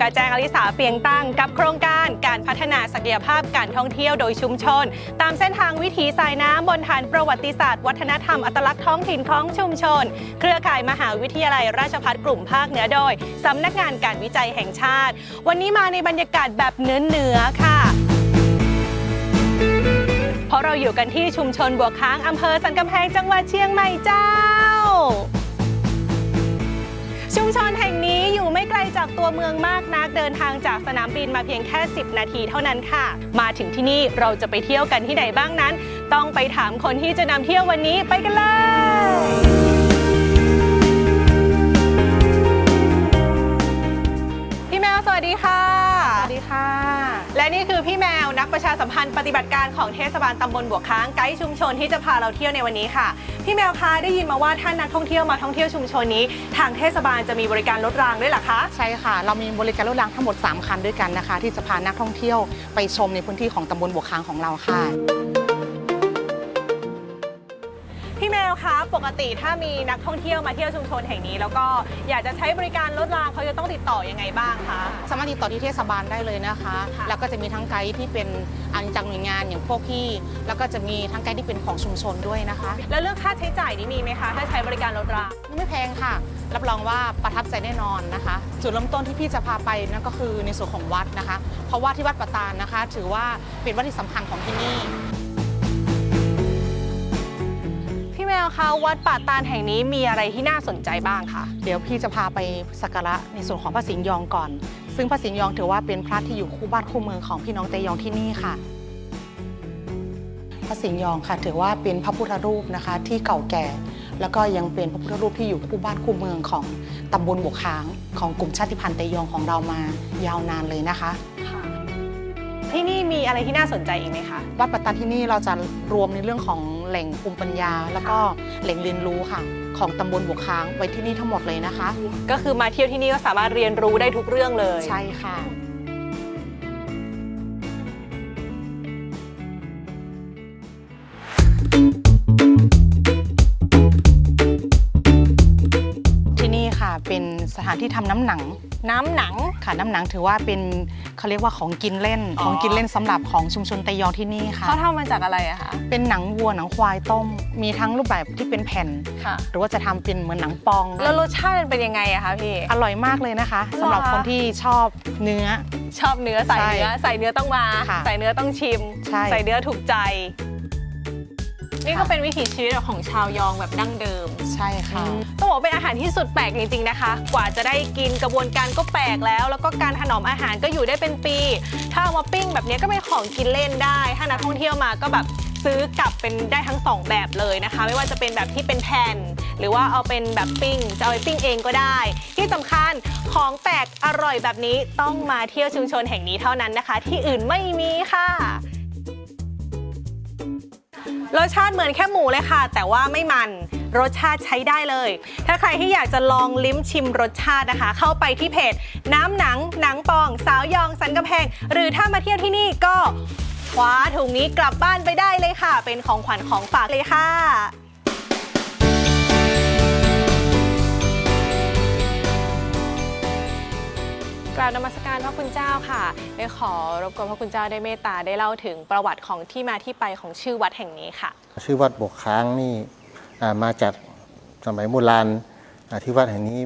กับแจงอลิสาเปียงตั้งกับโครงการการพัฒนาศักยภาพการท่องเที่ยวโดยชุมชน ตามเส้นทางวิถีสายน้ำบนฐานประวัติศาสตร์ วัฒนธรรมอัตลักษณ์ท้องถิ่นของชุมชน เครือข่ายมหาวิทยาลัยราชภัฏกลุ่มภาคเหนือโดยสำนักงานการวิจัยแห่งชาติ วันนี้มาในบรรยากาศแบบเนื้อเนื้อค่ะเพราะเราอยู่กันที่ชุมชนบัวค้างอำเภอสันกำแพงจังหวัดเชียงใหม่เจ้า ชุมชนแห่งนี้อยู่ไม่ไกลจากตัวเมืองมากนักเดินทางจากสนามบินมาเพียงแค่ 10 นาทีเท่านั้นค่ะ มาถึงที่นี่เราจะไปเที่ยวกันที่ไหนบ้างนั้น ต้องไปถามคนที่จะนำเที่ยววันนี้ไปกันเลย พันธ์ปฏิบัติการของเทศบาลตำบลบวกค้างไกด์ชุมชนที่จะพาเราเที่ยวในวันนี้ค่ะ พี่แมวคะได้ยินมาว่าท่านนักท่องเที่ยวมาท่องเที่ยวชุมชนนี้ ทางเทศบาลจะมีบริการรถรางด้วยเหรอคะ ใช่ค่ะ เรามีบริการรถรางทั้งหมด 3 คันด้วยกันนะคะ ที่จะพานักท่องเที่ยวไปชมในพื้นที่ของตำบลบวกค้างของเราค่ะ พี่แมวคะปกติถ้ามีนักท่องเที่ยวมาเที่ยวชุมชนแห่งนี้ แล้วก็อยากจะใช้บริการรถรางเขาจะต้องติดต่อยังไงบ้างคะสามารถติดต่อที่เทศบาลได้เลยนะคะค่ะแล้วก็จะมีทั้งไกด์ที่เป็นอันจากหน่วยงานอย่างพวกพี่ แล้วก็จะมีทั้งไกด์ที่เป็นของชุมชนด้วยนะคะ แล้วเรื่องค่าใช้จ่ายนี่มีไหมคะถ้าใช้บริการรถรางไม่แพงค่ะ รับรองว่าประทับใจแน่นอนนะคะ จุดเริ่มต้นที่พี่จะพาไปนั่นก็คือในส่วนของวัดนะคะ เพราะว่าที่วัดปะตานนะคะ ถือว่าเป็นวัดที่สำคัญของที่นี่ วคะวัดป่าตาลแห่งนี้มีอะไรที่น่าสนใจบ้างคะเดี๋ยวพี่จะพาไปสักการะในส่วนของพระสิงห์ยองก่อน ซึ่งพระสิงห์ยองถือว่าเป็นพระที่อยู่คู่บ้านคู่เมืองของพี่น้องเตยองที่นี่ค่ะ พระสิงห์ยองค่ะ ถือว่าเป็นพระพุทธรูปนะคะที่เก่าแก่ แล้วก็ยังเป็นพระพุทธรูปที่อยู่คู่บ้านคู่เมืองของตำบลบวกค้างของกลุ่มชาติพันธุ์เตยองของเรามายาวนานเลยนะคะที่นี่มีอะไรที่น่าสนใจอีกไหมคะวัดปัตตานที่นี่เราจะรวมในเรื่องของ แหล่งภูมิปัญญา แล้วก็แหล่งเรียนรู้ค่ะ ของตำบลบวกค้างไว้ที่นี่ทั้งหมดเลยนะคะ ก็คือมาเที่ยวที่นี่ก็สามารถเรียนรู้ได้ทุกเรื่องเลย ใช่ค่ะ เป็นสถานที่ทำน้ำหนังน้ำหนัง ค่ะน้ำหนังถือว่าเป็นเขาเรียกว่าของกินเล่น อ๋อ ของกินเล่นสำหรับของชุมชนไตยองที่นี่ค่ะ เขาทำมาจากอะไรอะคะเป็นหนังวัวหนังควายต้ม มีทั้งรูปแบบที่เป็นแผ่น ค่ะ หรือว่าจะทำเป็นเหมือนหนังปอง แล้วรสชาติมันเป็นยังไงอะคะพี่ อร่อยมากเลยนะคะหรอสำหรับคนที่ชอบเนื้อ ชอบเนื้อใส่ใช่เนื้อใส่เนื้อต้องมา ค่ะใส่เนื้อต้องชิม ใช่ ใส่เนื้อถูกใจ นี่ก็ค่ะเป็นวิถีชีวิตของชาวยองแบบดั้งเดิม ใช่ค่ะ ต้องบอกว่าเป็นอาหารที่สุดแปลกจริงๆนะคะ กว่าจะได้กินกระบวนการก็แปลกแล้ว แล้วก็การถนอมอาหารก็อยู่ได้เป็นปี ถ้าเอามาปิ้งแบบนี้ก็เป็นของกินเล่นได้ ถ้านักท่องเที่ยวมาก็แบบซื้อกลับเป็นได้ทั้งสองแบบเลยนะคะ ไม่ว่าจะเป็นแบบที่เป็นแผ่น หรือว่าเอาเป็นแบบปิ้ง จะเอาไปปิ้งเองก็ได้ ที่สำคัญของแปลกอร่อยแบบนี้ต้องมาเที่ยวชุมชนแห่งนี้เท่านั้นนะคะ ที่อื่นไม่มีค่ะ รสชาติเหมือนแค่หมูเลยค่ะ แต่ว่าไม่มันรสชาติใช้ได้เลย ถ้าใครที่อยากจะลองลิ้มชิมรสชาตินะคะ เข้าไปที่เพจ น้ำหนัง หนังปอง สาวยองสันกำแพง หรือถ้ามาเที่ยวที่นี่ก็คว้าถุงนี้กลับบ้านไปได้เลยค่ะ เป็นของขวัญของฝากเลยค่ะ กราบนมัสการพระคุณเจ้าค่ะได้ขอรบกวนพระคุณเจ้าได้เมตตาได้เล่าถึงประวัติของที่มาที่ไปของชื่อวัดแห่งนี้ค่ะ ชื่อวัดบกค้างนี่อ่ามาจากสมัยโบราณอ่าที่วัดแห่งนี้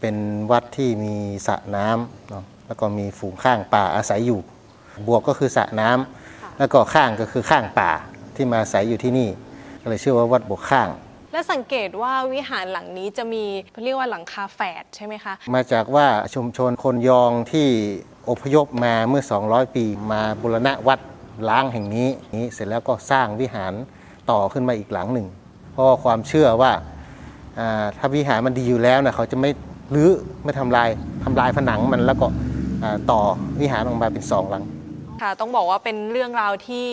เป็นวัดที่มีสระน้ำเนาะแล้วก็มีฝูงข้างป่าอาศัยอยู่ บวกก็คือสระน้ำค่ะแล้วก็ข้างก็คือข้างป่าที่มาอาศัยอยู่ที่นี่ก็เลยชื่อว่าวัดบกข้าง และสังเกตว่าวิหารหลังนี้จะมีเรียกว่าหลังคาแฝดใช่ไหมคะ มาจากว่าชุมชนคนยองที่อพยพมาเมื่อ 200 ปีมาบุรณะวัดล้างแห่งนี้นี้เสร็จแล้วก็สร้างวิหารต่อขึ้นมาอีกหลังหนึ่ง เพราะว่าความเชื่อว่าอ่าถ้าวิหารมันดีอยู่แล้วนะเขาจะไม่รื้อไม่ทำลายทำลายผนังมันแล้วก็อ่าต่อวิหารออกมาเป็นสองหลังค่ะต้องบอกว่าเป็นเรื่องราวที่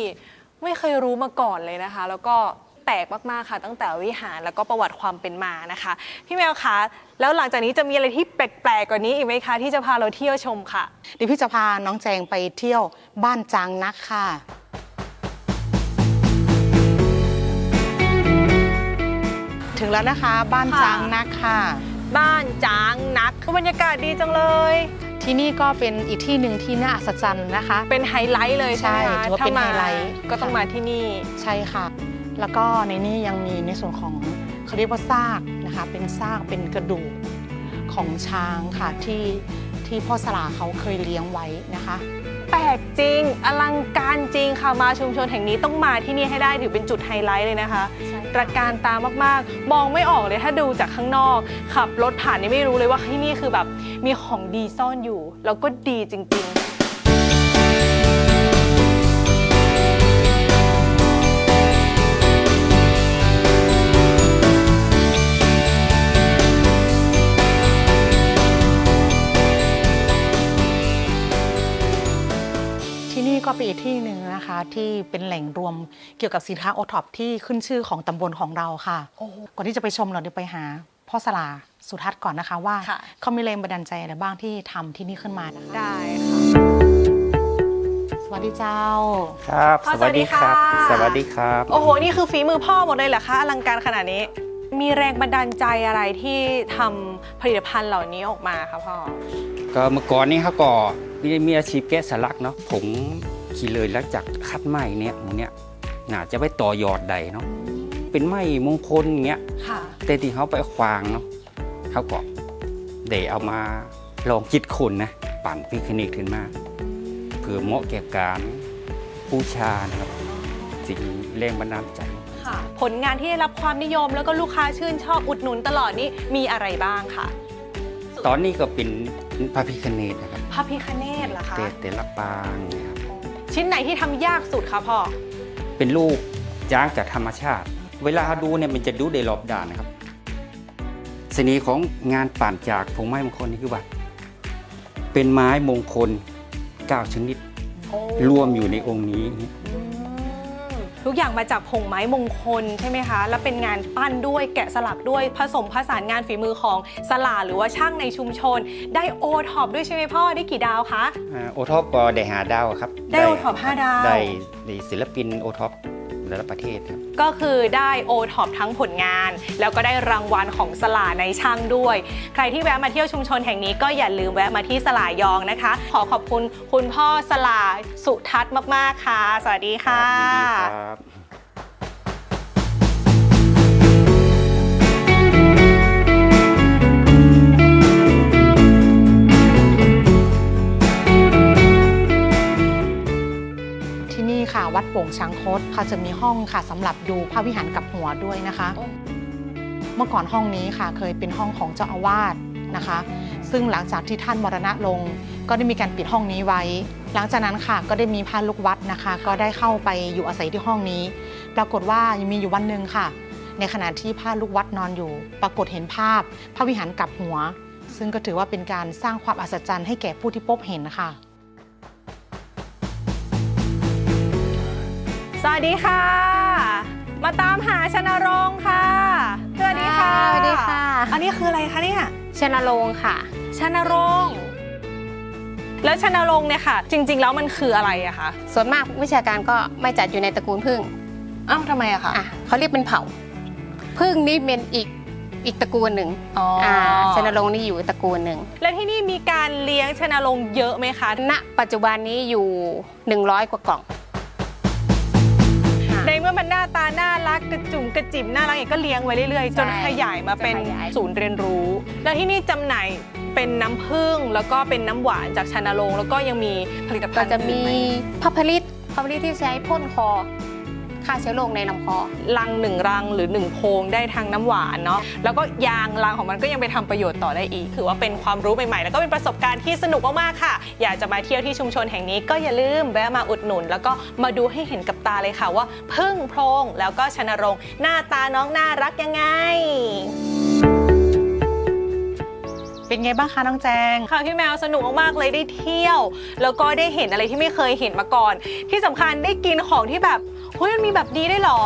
ไม่เคยรู้มาก่อนเลยนะคะ แล้วก็แป ลกมากๆค่ะ ตั้งแต่วิหารแล้วก็ประวัติความเป็นมานะคะ พี่แมวคะแล้วหลังจากนี้จะมีอะไรที่แปลกๆกว่านี้อีกไหมคะที่จะพาเราเที่ยวชมค่ะ เดี๋ยวพี่จะพาน้องแจงไปเที่ยวบ้านจางนักค่ะ ถึงแล้วนะคะบ้านค่ะ จางนักค่ะ บ้านจางนักคือบรรยากาศดีจังเลย ที่นี่ก็เป็นอีกที่หนึ่งที่น่าอัศจรรย์นะคะ เป็นไฮไลท์เลยใช่ไหมใช่คะถือว่าเป็นถ้มไฮไลท์ก็ต้องมาที่นี่ ใช่ค่ะ แล้วก็ในนี้ยังมีในส่วนของเขาเรียกว่าซากนะคะเป็นซากเป็นกระดูกของช้างค่ะที่ที่พ่อสลาเขาเคยเลี้ยงไว้นะคะแปลกจริง อลังการจริงค่ะมาชุมชนแห่งนี้ต้องมาที่นี่ให้ได้ถือเป็นจุดไฮไลท์เลยนะคะตระการตามากๆ มองไม่ออกเลยถ้าดูจากข้างนอก ขับรถผ่านนี่ไม่รู้เลยว่าที่นี่คือแบบมีของดีซ่อนอยู่ แล้วก็ดีจริง ๆ อีกที่หนึ่งนะคะที่เป็นแหล่งรวมเกี่ยวกับสินค้าโอท็อปที่ขึ้นชื่อของตำบลของเราค่ะก่อนที่จะไปชมเราเดี๋ยวไปหาพ่อสลาสุทัศน์ก่อนนะคะว่าค่ะ เขามีแรงบันดาลใจอะไรบ้างที่ทำที่นี่ขึ้นมานะคะได้ค่ะ สวัสดีเจ้า ครับพ่อสวัสดีค่ะสวัสดีครับ โอ้โห นี่คือฝีมือพ่อหมดเลยเหรอคะอลังการขนาดนี้ มีแรงบันดาลใจอะไรที่ทำผลิตภัณฑ์เหล่านี้ออกมาคะพ่อ ก็เมื่อก่อนนี้เขาก็มีมีอาชีพแกะสลักเนาะผม ขี่เลยแล้วจากคัดไม้เนี่ยหมูเนี่ยน่าจะไปต่อยอดใดเนาะเป็นไม้มงคลอย่างเงี้ยค่ะแต่ที่เขาไปควางเนาะเขาก็ได้เอามาลองคิดคนนะปั่นพิคนิกขึ้นมาเพื่อเหมาะแก่การบูชานะครับสิ่งแรงบันดาลใจค่ะผลงานที่ได้รับความนิยมแล้วก็ลูกค้าชื่นชอบอุดหนุนตลอดนี่มีอะไรบ้างคะตอนนี้ก็เป็นพระพิคเนตนะครับพระพิคเนตเหรอคะแต่แต่ละปางเนี่ยครับ ชิ้นไหนที่ทำยากสุดคะพ่อ เป็นลูกจ้างจากธรรมชาติ เวลาดูเนี่ยมันจะดูได้รอบด้านนะครับ เสน่ห์ของงานปั่นจากผงไม้มงคลนี่คือว่า เป็นไม้มงคล 9 ชนิด รวมอยู่ในองค์นี้ อืม ทุกอย่างมาจากผงไม้มงคลใช่ไหมคะ แล้วเป็นงานปั้นด้วยแกะสลักด้วยผสมผสานงานฝีมือของสลาหรือว่าช่างในชุมชน ได้โอท็อปด้วยใช่ไหมพ่อได้กี่ดาวคะโอท็อปก็ได้หาดาวครับได้ O-top ห้าดาวได้ได้ศิลปินโอท็อป ระดับประเทศครับ ก็คือได้โอท็อปทั้งผลงาน แล้วก็ได้รางวัลของสลาในช่างด้วย ใครที่แวะมาเที่ยวชุมชนแห่งนี้ก็อย่าลืมแวะมาที่สลายองนะคะ ขอขอบคุณคุณพ่อสลาสุทัศน์มาก ๆ ค่ะ สวัสดีค่ะยินดีครับ ค่ะ วัดโป่งช้างคดเขาจะมีห้องค่ะสำหรับดูพระวิหารกับหัวด้วยนะคะโอ้เมื่อก่อนห้องนี้ค่ะเคยเป็นห้องของเจ้าอาวาสนะคะ ซึ่งหลังจากที่ท่านมรณะลง ก็ได้มีการปิดห้องนี้ไว้ หลังจากนั้นค่ะก็ได้มีพระลูกวัดนะคะ ก็ได้เข้าไปอยู่อาศัยที่ห้องนี้ ปรากฏว่ายังมีอยู่วันหนึ่งค่ะ ในขณะที่พระลูกวัดนอนอยู่ ปรากฏเห็นภาพพระวิหารกลับหัว ซึ่งก็ถือว่าเป็นการสร้างความอัศจรรย์ให้แก่ผู้ที่พบเห็นค่ะ วัสดีค่ะ มาตามหาชนรงค์ค่ะ สวัสดีค่ะสวัสดีค่ะ อันนี้คืออะไรคะเนี่ยชนรงค์ค่ะ ชนรงค์แล้วชนรงค์เนี่ยค่ะ จริง ๆ แล้วมันคืออะไรอะคะ ส่วนมากวิชาการก็ไม่จัดอยู่ในตระกูลพึ่งอ้าวทำไมอะคะอะเขาเรียกเป็นเผ่า พึ่งนี่เป็นอีกอีกตระกูลหนึ่งอ๋อออ่าชนรงค์นี่อยู่ตระกูลหนึ่ง แล้วที่นี่มีการเลี้ยงชนรงค์เยอะไหมคะ ณ ปัจจุบันนี้อยู่ 100 กว่ากล่องค่ะ ในเมื่อมันหน้าตาน่ารักกระจุ่มกระจิ๋มน่ารักอย่างก็เลี้ยงไว้เรื่อยๆ จนใช่ขยายมาเป็นจนขยาย ศูนย์เรียนรู้ แล้วที่นี่จำหน่ายเป็นน้ำผึ้งแล้วก็เป็นน้ำหวานจากชานรงค์แล้วก็ยังมีผลิตภัก็ณฑ์จะมีอื่นไห พับผลิตพับผลิตที่ใช้พ่นคอ ฆ่าเชื้อโรคในลำคอรังหนึ่งรังหรือหนึ่งโพรงได้ทางน้ำหวานเนาะแล้วก็ยางรังของมันก็ยังไปทำประโยชน์ต่อได้อีก ถือว่าเป็นความรู้ใหม่ๆ แล้วก็เป็นประสบการณ์ที่สนุกมากๆค่ะ อยากจะมาเที่ยวที่ชุมชนแห่งนี้ก็อย่าลืมแวะมาอุดหนุน แล้วก็มาดูให้เห็นกับตาเลยค่ะว่าพึ่งโพรงแล้วก็ชนรงค์หน้าตาน้องน่ารักยังไงเป็นไงบ้างคะน้องแจง ค่ะพี่แมวสนุกมากๆเลยได้เที่ยว แล้วก็ได้เห็นอะไรที่ไม่เคยเห็นมาก่อน ที่สำคัญได้กินของที่แบบ เฮ้ยมันมีแบบนี้ได้เหรอ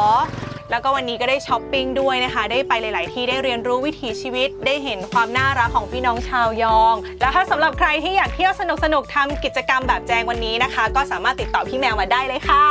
แล้วก็วันนี้ก็ได้ช้อปปิ้งด้วยนะคะ ได้ไปหลาย ๆ ที่ได้เรียนรู้วิถีชีวิต ได้เห็นความน่ารักของพี่น้องชาวยอง แล้วถ้าสำหรับใครที่อยากเที่ยวสนุกๆทำกิจกรรมแบบแจงวันนี้นะคะ ก็สามารถติดต่อพี่แมวมาได้เลยค่ะ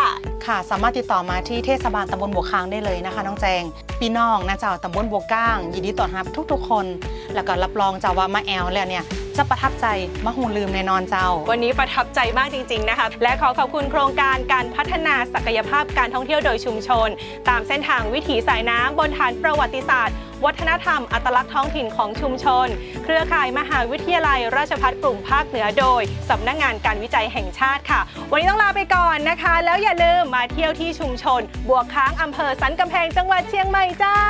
ค่ะ สามารถติดต่อมาที่เทศบาลตำบลบัวค้างได้เลยนะคะ น้องแจง พี่น้องนะเจ้าตำบลบัวก้าง ยินดีต้อนรับทุก ๆ คน แล้วก็รับรองเจ้าว่ามาแอลแล้วเนี่ย จะประทับใจมะฮูลืมแน่นอนเจ้า วันนี้ประทับใจมากจริง ๆ นะคะ และขอขอบคุณโครงการการพัฒนาศักยภาพการท่องเที่ยวโดยชุมชน ตามเส้นทางวิถีสายน้ำบนฐานประวัติศาสตร์ วัฒนธรรม อัตลักษณ์ท้องถิ่นของชุมชน เครือข่ายมหาวิทยาลัย ราชภัฏกลุ่มภาคเหนือโดยสำนักงานการวิจัยแห่งชาติค่ะ วันนี้ต้องลาไปก่อนนะคะ แล้วอย่าลืมมาเที่ยวที่ชุมชน บัวค้างอำเภอสันกำแพงจังหวัดเชียงใหม่เจ้า